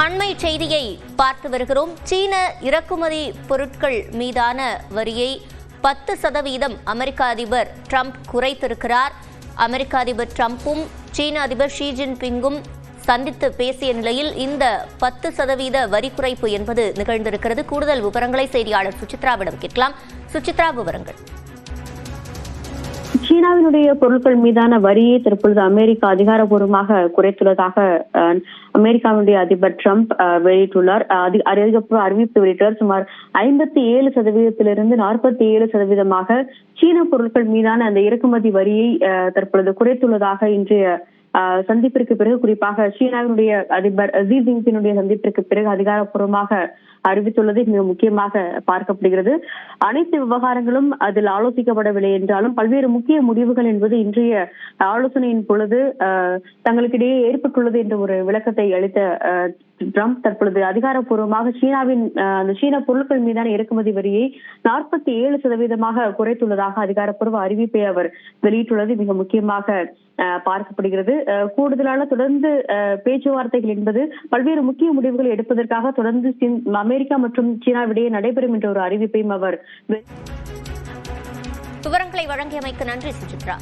அண்மை செய்தியை பார்த்து வருகிறோம். சீன இறக்குமதி பொருட்கள் மீதான வரியை பத்து சதவீதம் அமெரிக்க அதிபர் ட்ரம்ப் குறைத்திருக்கிறார். அமெரிக்க அதிபர் ட்ரம்ப்பும் சீன அதிபர் ஷி ஜின்பிங்கும் சந்தித்து பேசிய நிலையில் இந்த பத்து சதவீத வரி குறைப்பு என்பது நிகழ்ந்திருக்கிறது. கூடுதல் விவரங்களை செய்தியாளர் சுசித்ராவிடம் கேட்கலாம். சுசித்ரா விவரங்கள். சீனாவினுடைய பொருட்கள் மீதான வரியை தற்பொழுது அமெரிக்கா அதிகாரபூர்வமாக குறைத்துள்ளதாக அஹ், அமெரிக்காவினுடைய அதிபர் ட்ரம்ப் வெளியிட்டுள்ளார். அதிகாரப்பூர்வ அறிவிப்பு வெளியிட்டார் சுமார் ஐம்பத்தி ஏழு சதவீதத்திலிருந்து நாற்பத்தி ஏழு சதவீதமாக சீன பொருட்கள் மீதான அந்த இறக்குமதி வரியை தற்பொழுது குறைத்துள்ளதாக இன்றைய சந்திப்பிற்கு பிறகு குறிப்பாக சீனாவினுடைய அதிபர் ஜி ஜின்பினுடைய சந்திப்பிற்கு பிறகு அதிகாரப்பூர்வமாக அறிவித்துள்ளது மிக முக்கியமாக பார்க்கப்படுகிறது. அனைத்து விவகாரங்களும் அதில் ஆலோசிக்கப்படவில்லை என்றாலும் பல்வேறு முக்கிய முடிவுகள் என்பது இன்றைய ஆலோசனையின் பொழுது தங்களுக்கிடையே ஏற்பட்டுள்ளது என்ற ஒரு விளக்கத்தை அளித்த அஹ், ட்ரம்ப் தற்பொழுது அதிகாரப்பூர்வமாக சீனாவின் அந்த சீன பொருட்கள் மீதான இறக்குமதி வரியை நாற்பத்தி ஏழு சதவீதமாக குறைத்துள்ளதாக அதிகாரப்பூர்வ அறிவிப்பை அவர் வெளியிட்டுள்ளது. மிக முக்கியமாக பார்க்கப்படுகிறது. கூடுதலான தொடர்ந்து அஹ், பேச்சுவார்த்தைகள் என்பது பல்வேறு முக்கிய முடிவுகளை எடுப்பதற்காக தொடர்ந்து அமெரிக்கா மற்றும் சீனாவிடையே நடைபெறும் என்ற ஒரு அறிவிப்பையும் அவர் விவரங்களை வழங்கியமைக்கு நன்றி சுசித்ரா